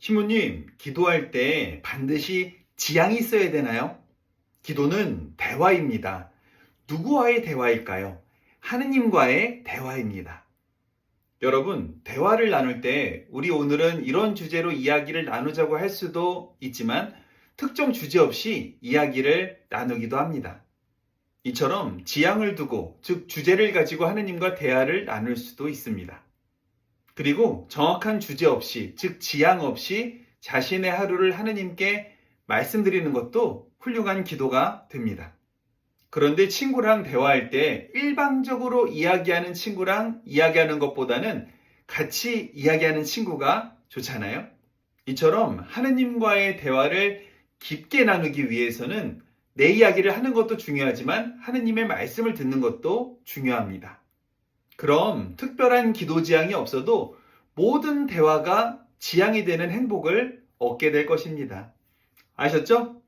신부님, 기도할 때 반드시 지향이 있어야 되나요? 기도는 대화입니다. 누구와의 대화일까요? 하느님과의 대화입니다. 여러분, 대화를 나눌 때 우리 오늘은 이런 주제로 이야기를 나누자고 할 수도 있지만 특정 주제 없이 이야기를 나누기도 합니다. 이처럼 지향을 두고, 즉 주제를 가지고 하느님과 대화를 나눌 수도 있습니다. 그리고 정확한 주제 없이, 즉 지향 없이 자신의 하루를 하느님께 말씀드리는 것도 훌륭한 기도가 됩니다. 그런데 친구랑 대화할 때 일방적으로 이야기하는 친구랑 이야기하는 것보다는 같이 이야기하는 친구가 좋잖아요. 이처럼 하느님과의 대화를 깊게 나누기 위해서는 내 이야기를 하는 것도 중요하지만 하느님의 말씀을 듣는 것도 중요합니다. 그럼 특별한 기도 지향이 없어도 모든 대화가 지향이 되는 행복을 얻게 될 것입니다. 아셨죠?